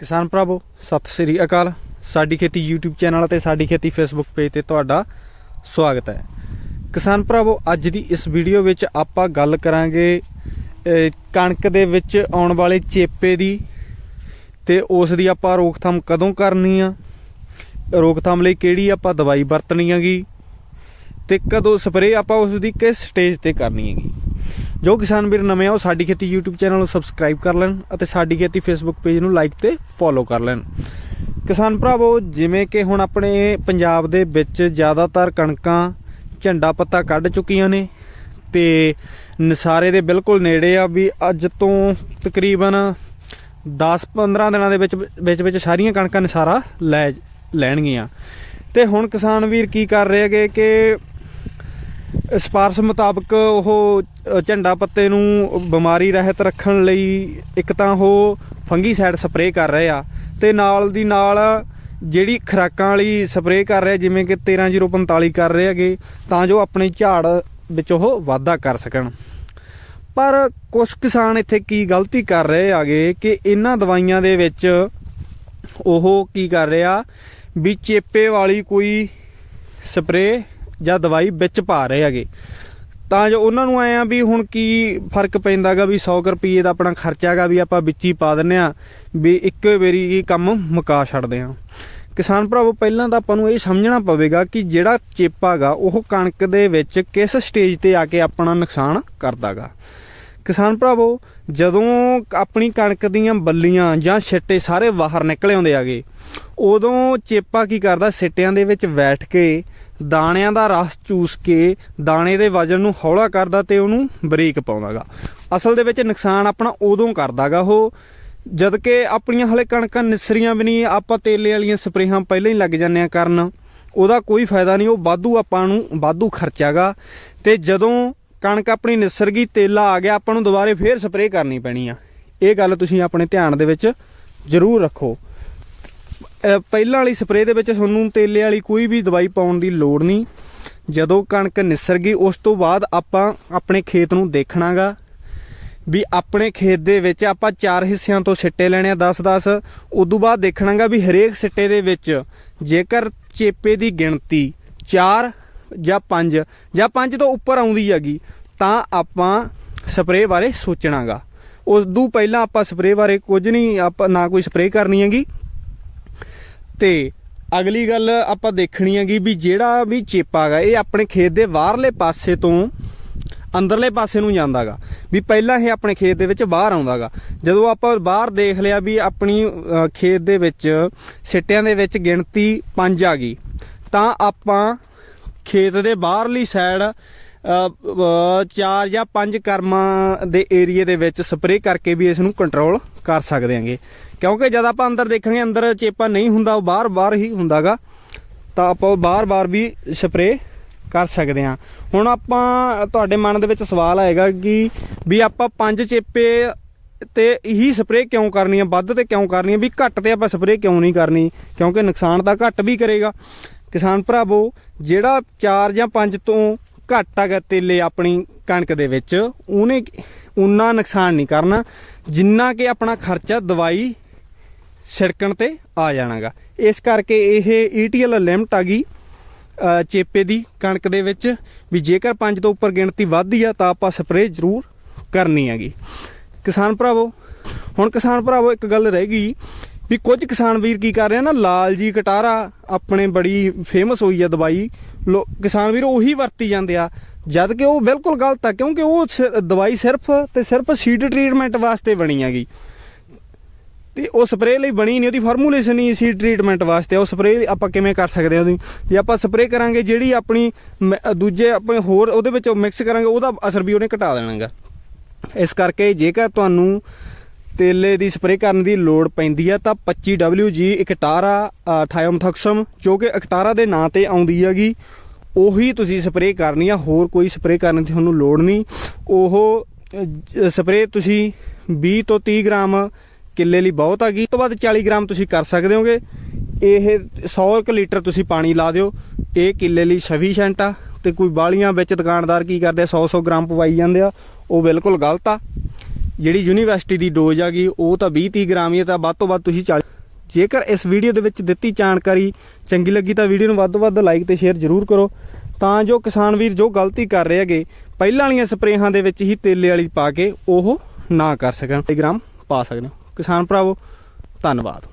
ਕਿਸਾਨ ਭਰਾਵੋ, ਸਤਿ ਸ੍ਰੀ ਅਕਾਲ। ਸਾਡੀ ਖੇਤੀ YouTube ਚੈਨਲ ਅਤੇ ਸਾਡੀ ਖੇਤੀ Facebook ਪੇਜ ਤੇ ਤੁਹਾਡਾ ਸਵਾਗਤ ਹੈ। ਕਿਸਾਨ ਭਰਾਵੋ, ਅੱਜ ਦੀ ਇਸ ਵੀਡੀਓ ਵਿੱਚ ਆਪਾਂ ਗੱਲ ਕਰਾਂਗੇ ਕਣਕ ਦੇ ਵਿੱਚ ਆਉਣ ਵਾਲੇ ਚੇਪੇ ਦੀ ਤੇ ਉਸ ਦੀ ਆਪਾਂ ਰੋਕਥਾਮ ਕਦੋਂ ਕਰਨੀ ਆ, ਰੋਕਥਾਮ ਲਈ ਕਿਹੜੀ ਆਪਾਂ ਦਵਾਈ ਵਰਤਣੀ ਹੈਗੀ ਤੇ ਕਦੋਂ ਸਪਰੇਅ ਆਪਾਂ ਉਸ ਦੀ ਕਿਸ ਸਟੇਜ ਤੇ ਕਰਨੀ ਹੈਗੀ। ਜੋ ਕਿਸਾਨ ਵੀਰ ਨਵੇਂ ਆ, ਉਹ ਸਾਡੀ ਖੇਤੀ YouTube ਚੈਨਲ ਨੂੰ ਸਬਸਕ੍ਰਾਈਬ ਕਰ ਲੈਣ ਅਤੇ ਸਾਡੀ ਖੇਤੀ Facebook ਪੇਜ ਨੂੰ ਲਾਈਕ ਤੇ ਫੋਲੋ ਕਰ ਲੈਣ। ਕਿਸਾਨ ਭਰਾਵੋ, ਜਿਵੇਂ ਕਿ ਹੁਣ ਆਪਣੇ ਪੰਜਾਬ ਦੇ ਵਿੱਚ ਜ਼ਿਆਦਾਤਰ ਕਣਕਾਂ ਝੰਡਾ ਪੱਤਾ ਕੱਢ ਚੁੱਕੀਆਂ ਨੇ ਤੇ ਨਸਾਰੇ ਦੇ ਬਿਲਕੁਲ ਨੇੜੇ ਆ ਵੀ ਅੱਜ ਤੋਂ ਤਕਰੀਬਨ 10-15 ਦਿਨਾਂ ਦੇ ਵਿੱਚ ਵਿੱਚ ਵਿੱਚ ਸਾਰੀਆਂ ਕਣਕਾਂ ਨਸਾਰਾ ਲੈ ਲੈਣਗੀਆਂ। ਤੇ ਹੁਣ ਕਿਸਾਨ ਵੀਰ ਕੀ ਕਰ ਰਹੇ ਹੈਗੇ ਕਿ ਸਪਾਰਸ ਮੁਤਾਬਕ ਉਹ ਝੰਡਾ ਪੱਤੇ ਨੂੰ ਬਿਮਾਰੀ ਰਹਿਤ ਰੱਖਣ ਲਈ ਇੱਕ ਤਾਂ ਉਹ ਫੰਗੀਸਾਈਡ ਸਪਰੇਅ ਕਰ ਰਹੇ ਆ ਤੇ ਨਾਲ ਦੀ ਨਾਲ ਜਿਹੜੀ ਖਰਾਕਾਂ ਵਾਲੀ ਸਪਰੇਅ ਕਰ ਰਹੇ ਜਿਵੇਂ ਕਿ 13045 ਕਰ ਰਹੇ ਹੈਗੇ, ਤਾਂ ਜੋ ਆਪਣੇ ਝਾੜ ਵਿੱਚ ਉਹ ਵਾਧਾ ਕਰ ਸਕਣ। ਪਰ ਕੁਝ ਕਿਸਾਨ ਇੱਥੇ ਕੀ ਗਲਤੀ ਕਰ ਰਹੇ ਆਗੇ ਕਿ ਇਹਨਾਂ ਦਵਾਈਆਂ ਦੇ ਵਿੱਚ ਉਹ ਕੀ ਕਰ ਰਿਹਾ ਵੀ ਚੇਪੇ ਵਾਲੀ ਕੋਈ ਸਪਰੇਅ ਜਾਂ ਦਵਾਈ ਵਿੱਚ ਪਾ ਰਹੇ ਹੈਗੇ। ਤਾਂ ਜੋ ਉਹਨਾਂ ਨੂੰ ਆਏ ਆ ਵੀ ਹੁਣ ਕੀ ਫ਼ਰਕ ਪੈਂਦਾਗਾ ਵੀ 100 ਕੁ ਰੁਪਏ ਦਾ ਆਪਣਾ ਖਰਚਾਗਾ ਵੀ ਆਪਾਂ ਵਿੱਚ ਹੀ ਪਾ ਦਿੰਨੇ ਆ ਵੀ ਇੱਕੋ ਵਾਰੀ ਹੀ ਕੰਮ ਮੁਕਾ ਛੱਡਦੇ ਆ ਕਿਸਾਨ ਭਰਾਵੋ, ਪਹਿਲਾਂ ਤਾਂ ਆਪਾਂ ਨੂੰ ਇਹ ਸਮਝਣਾ ਪਵੇਗਾ ਕਿ ਜਿਹੜਾ ਚੇਪਾਗਾ ਉਹ ਕਣਕ ਦੇ ਵਿੱਚ ਕਿਸ ਸਟੇਜ ਤੇ ਆ ਕੇ ਆਪਣਾ ਨੁਕਸਾਨ ਕਰਦਾਗਾ। ਕਿਸਾਨ ਭਰਾਵੋ, ਜਦੋਂ ਆਪਣੀ ਕਣਕ ਦੀਆਂ ਬੱਲੀਆਂ ਜਾਂ ਛਿੱਟੇ ਸਾਰੇ ਬਾਹਰ ਨਿਕਲੇ ਆਉਂਦੇ ਆਗੇ ਉਦੋਂ ਚੇਪਾ ਕੀ ਕਰਦਾ, ਸਿੱਟਿਆਂ ਦੇ ਵਿੱਚ ਬੈਠ ਕੇ ਦਾਣਿਆਂ ਦਾ ਰਸ ਚੂਸ ਕੇ ਦਾਣੇ ਦੇ ਵਜਨ ਨੂੰ ਹੌਲਾ ਕਰਦਾ ਤੇ ਉਹਨੂੰ ਬਰੀਕ ਪਾਉਂਦਾਗਾ। ਅਸਲ ਦੇ ਵਿੱਚ ਨੁਕਸਾਨ ਆਪਣਾ ਉਦੋਂ ਕਰਦਾਗਾ ਉਹ, ਜਦ ਕਿ ਆਪਣੀਆਂ ਹਲੇ ਕਣਕਾਂ ਨਿਸਰੀਆਂ ਵੀ ਨਹੀਂ, ਆਪਾਂ ਤੇਲੇ ਵਾਲੀਆਂ ਸਪਰੇਹਾਂ ਪਹਿਲਾਂ ਹੀ ਲੱਗ ਜਾਂਦੇ ਆ ਕਰਨ। ਉਹਦਾ ਕੋਈ ਫਾਇਦਾ ਨਹੀਂ, ਉਹ ਵਾਧੂ ਆਪਾਂ ਨੂੰ ਵਾਧੂ ਖਰਚਾਗਾ। ਤੇ ਜਦੋਂ ਕਣਕ ਆਪਣੀ ਨਿਸਰ ਗਈ, ਤੇਲਾ ਆ ਗਿਆ, ਆਪਾਂ ਨੂੰ ਦੁਬਾਰੇ ਫੇਰ ਸਪਰੇਅ ਕਰਨੀ ਪੈਣੀ ਆ। ਇਹ ਗੱਲ ਤੁਸੀਂ ਆਪਣੇ ਧਿਆਨ ਦੇ ਵਿੱਚ ਜ਼ਰੂਰ ਰੱਖੋ। ਪਹਿਲਾਂ ਵਾਲੀ ਸਪਰੇਅ ਦੇ ਵਿੱਚ ਤੁਹਾਨੂੰ ਤੇਲੇ ਵਾਲੀ ਕੋਈ ਵੀ ਦਵਾਈ ਪਾਉਣ ਦੀ ਲੋੜ ਨਹੀਂ। ਜਦੋਂ ਕਣਕ ਨਿਸਰ ਗਈ, ਉਸ ਤੋਂ ਬਾਅਦ ਆਪਾਂ ਆਪਣੇ ਖੇਤ ਨੂੰ ਦੇਖਣਾਗਾ ਵੀ ਆਪਣੇ ਖੇਤ ਦੇ ਵਿੱਚ ਆਪਾਂ ਚਾਰ ਹਿੱਸਿਆਂ ਤੋਂ ਸਿੱਟੇ ਲੈਣੇ ਆ 10-10 ਉਦੋਂ ਬਾਅਦ ਦੇਖਣਾਗਾ ਵੀ ਹਰੇਕ ਸਿੱਟੇ ਦੇ ਵਿੱਚ ਜੇਕਰ ਚੇਪੇ ਦੀ ਗਿਣਤੀ 4 ਜਾਂ 5 ਜਾਂ 5 ਤੋਂ ਉੱਪਰ ਆਉਂਦੀ ਹੈਗੀ, ਤਾਂ ਆਪਾਂ ਸਪਰੇਅ ਬਾਰੇ ਸੋਚਣਾਗਾ। ਉਦੋਂ ਪਹਿਲਾਂ ਆਪਾਂ ਸਪਰੇਅ ਬਾਰੇ ਕੁਝ ਨਹੀਂ, ਆਪਾਂ ਨਾ ਕੋਈ ਸਪਰੇਅ ਕਰਨੀ ਹੈਗੀ। ਤੇ ਅਗਲੀ ਗੱਲ ਆਪਾਂ ਦੇਖਣੀ ਹੈਗੀ ਵੀ ਜਿਹੜਾ ਵੀ ਚੇਪਾ ਗਾ ਇਹ ਆਪਣੇ ਖੇਤ ਦੇ ਬਾਹਰਲੇ ਪਾਸੇ ਤੋਂ ਅੰਦਰਲੇ ਪਾਸੇ ਨੂੰ ਜਾਂਦਾਗਾ। ਵੀ ਪਹਿਲਾਂ ਇਹ ਆਪਣੇ ਖੇਤ ਦੇ ਵਿੱਚ ਬਾਹਰ ਆਉਂਦਾਗਾ। ਜਦੋਂ ਆਪਾਂ ਬਾਹਰ ਦੇਖ ਲਿਆ ਵੀ ਆਪਣੀ ਖੇਤ ਦੇ ਵਿੱਚ ਸਿੱਟਿਆਂ ਦੇ ਵਿੱਚ ਗਿਣਤੀ 5 ਆ ਗਈ, ਤਾਂ ਆਪਾਂ ਖੇਤ ਦੇ ਬਾਹਰਲੀ ਸਾਈਡ ਚਾਰ ਜਾਂ ਪੰਜ ਕਰਮਾਂ ਦੇ ਏਰੀਏ ਦੇ ਵਿੱਚ ਸਪਰੇਅ ਕਰਕੇ ਵੀ ਇਸ ਨੂੰ ਕੰਟਰੋਲ ਕਰ ਸਕਦੇ ਹਾਂਗੇ। ਕਿਉਂਕਿ ਜਦ ਆਪਾਂ ਅੰਦਰ ਦੇਖਾਂਗੇ, ਅੰਦਰ ਚੇਪਾ ਨਹੀਂ ਹੁੰਦਾ, ਉਹ ਬਾਹਰ ਬਾਹਰ ਹੀ ਹੁੰਦਾਗਾ, ਤਾਂ ਆਪਾਂ ਬਾਰ-ਬਾਰ ਵੀ ਸਪਰੇਅ ਕਰ ਸਕਦੇ ਹਾਂ। ਹੁਣ ਆਪਾਂ, ਤੁਹਾਡੇ ਮਨ ਦੇ ਵਿੱਚ ਸਵਾਲ ਆਏਗਾ ਕਿ ਵੀ ਆਪਾਂ ਪੰਜ ਚੇਪੇ ਤੇ ਹੀ ਸਪਰੇਅ ਕਿਉਂ ਕਰਨੀ ਆ? ਵੱਧ ਤੇ ਕਿਉਂ ਕਰਨੀ ਹੈ ਵੀ ਘੱਟ ਤੇ ਆਪਾਂ ਸਪਰੇਅ ਕਿਉਂ ਨਹੀਂ ਕਰਨੀ? ਕਿਉਂਕਿ ਨੁਕਸਾਨ ਤਾਂ ਘੱਟ ਵੀ ਕਰੇਗਾ। ਕਿਸਾਨ ਭਰਾਵੋ, ਜਿਹੜਾ 4 ਜਾਂ 5 ਤੋਂ ਘੱਟ ਹੈਗਾ ਤੇਲੇ ਆਪਣੀ ਕਣਕ ਦੇ ਵਿੱਚ, ਉਹਨੇ ਉਨਾ ਨੁਕਸਾਨ ਨਹੀਂ ਕਰਨਾ, ਜਿੰਨਾ ਕਿ ਆਪਣਾ ਖਰਚਾ ਦਵਾਈ ਛਿੜਕਣ ਤੇ ਆ ਜਾਣਾਗਾ। ਇਸ ਕਰਕੇ ਇਹ ETL ਲਿਮਟ ਆ ਗਈ ਚੇਪੇ ਦੀ ਕਣਕ ਦੇ ਵਿੱਚ, ਵੀ ਜੇਕਰ 5 ਤੋਂ ਉੱਪਰ ਗਿਣਤੀ ਵੱਧਦੀ ਆ, ਤਾਂ ਆਪਾਂ ਸਪਰੇਅ ਜ਼ਰੂਰ ਕਰਨੀ ਹੈਗੀ। ਕਿਸਾਨ ਭਰਾਵੋ, ਹੁਣ ਕਿਸਾਨ ਭਰਾਵੋ, ਇੱਕ ਗੱਲ ਰਹਿ ਗਈ ਵੀ ਕੁਝ ਕਿਸਾਨ ਵੀਰ ਕੀ ਕਰ ਰਹੇ ਨਾ, ਲਾਲ ਜੀ ਕਟਾਰਾ ਆਪਣੇ ਬੜੀ ਫੇਮਸ ਹੋਈ ਆ ਦਵਾਈ ਲੋ- ਕਿਸਾਨ ਵੀਰ ਉਹੀ ਵਰਤੀ ਜਾਂਦੇ ਆ। ਜਦ ਕਿ ਉਹ ਬਿਲਕੁਲ ਗਲਤ ਆ, ਕਿਉਂਕਿ ਉਹ ਸਿ- ਦਵਾਈ ਸਿਰਫ ਤੇ ਸਿਰਫ ਸੀਡ ਟ੍ਰੀਟਮੈਂਟ ਵਾਸਤੇ ਬਣੀ ਹੈਗੀ। ਤੇ ਉਹ ਸਪਰੇਅ ਲਈ ਬਣੀ ਨਹੀਂ, ਉਹਦੀ ਫਾਰਮੂਲੇਸ਼ਨ ਹੀ ਸੀ ਟ੍ਰੀਟਮੈਂਟ ਵਾਸਤੇ ਉਹ ਸਪਰੇਅ ਆਪਾਂ ਕਿਵੇਂ ਕਰ ਸਕਦੇ ਹਾਂ ਉਹਦੀ? ਜੇ ਆਪਾਂ ਸਪਰੇਅ ਕਰਾਂਗੇ ਜਿਹੜੀ ਆਪਣੀ ਮ- ਦੂਜੇ ਆਪਣੇ ਹੋਰ ਉਹਦੇ ਵਿੱਚ ਮਿਕਸ ਕਰਾਂਗੇ, ਉਹਦਾ ਅਸਰ ਵੀ ਉਹਨੇ ਘਟਾ ਦੇਣਾਗਾ। ਇਸ ਕਰਕੇ ਜੇਕਰ ਤੁਹਾਨੂੰ ਤੇਲੇ ਦੀ ਸਪਰੇਅ ਕਰਨ ਦੀ ਲੋੜ ਪੈਂਦੀ ਆ, ਤਾਂ 25WG ਇਕਟਾਰਾ ਥਾਇਓਮਥੈਕਸਮ, ਜੋ ਕਿ ਇਕਟਾਰਾ ਦੇ ਨਾਂ ਤੇ ਆਉਂਦੀ ਹੈਗੀ, ਉਹੀ ਤੁਸੀਂ ਸਪਰੇਅ ਕਰਨੀ ਆ, ਹੋਰ ਕੋਈ ਸਪਰੇਅ ਕਰਨ ਦੀ ਤੁਹਾਨੂੰ ਲੋੜ ਨਹੀਂ। ਉਹ ਸਪਰੇਅ ਤੁਸੀਂ 20 ਤੋਂ 30 ਗ੍ਰਾਮ ਕਿੱਲੇ ਲਈ ਬਹੁਤ ਆ ਗਈ ਤੋਂ ਬਾਅਦ 40 ਗ੍ਰਾਮ ਤੁਸੀਂ ਕਰ ਸਕਦੇ ਹੋਗੇ। ਇਹ 100 ਕੁ ਲੀਟਰ ਤੁਸੀਂ ਪਾਣੀ ਲਾ ਦਿਓ, ਇਹ ਕਿੱਲੇ ਲਈ ਸਫੀਸ਼ੀਐਂਟ ਆ, ਤੇ ਕੋਈ ਬਾਲੀਆਂ ਵਿੱਚ ਦੁਕਾਨਦਾਰ ਕੀ ਕਰਦੇ 100 100 ਗ੍ਰਾਮ ਪਵਾਈ ਜਾਂਦੇ ਆ, ਉਹ ਬਿਲਕੁਲ ਗਲਤ ਆ। ਜਿਹੜੀ ਯੂਨੀਵਰਸਿਟੀ ਦੀ ਡੋਜ਼ ਆ ਗਈ, ਉਹ ਤਾਂ 20 30 ਗ੍ਰਾਮ ਹੀ ਹੈ ਤਾਂ ਵੱਧ ਤੋਂ ਵੱਧ ਤੁਸੀਂ 40 ਜੇਕਰ ਇਸ ਵੀਡੀਓ ਦੇ ਵਿੱਚ ਦਿੱਤੀ ਜਾਣਕਾਰੀ ਚੰਗੀ ਲੱਗੀ ਤਾਂ ਵੀਡੀਓ ਨੂੰ ਵੱਧ ਤੋਂ ਵੱਧ ਲਾਈਕ ਤੇ ਸ਼ੇਅਰ ਜ਼ਰੂਰ ਕਰੋ। ਤਾਂ ਜੋ ਕਿਸਾਨ ਵੀਰ ਜੋ ਗਲਤੀ ਕਰ ਰਹੇ ਹੈਗੇ, ਪਹਿਲਾਂ ਵਾਲੀਆਂ ਸਪਰੇਹਾਂ ਦੇ ਵਿੱਚ ਹੀ ਤੇਲੇ ਵਾਲੀ ਪਾ ਕੇ ਉਹ ਨਾ ਕਰ ਸਕਣ ਗ੍ਰਾਮ ਪਾ ਸਕਦੇ ਕਿਸਾਨ ਭਰਾਵੋ, ਧੰਨਵਾਦ।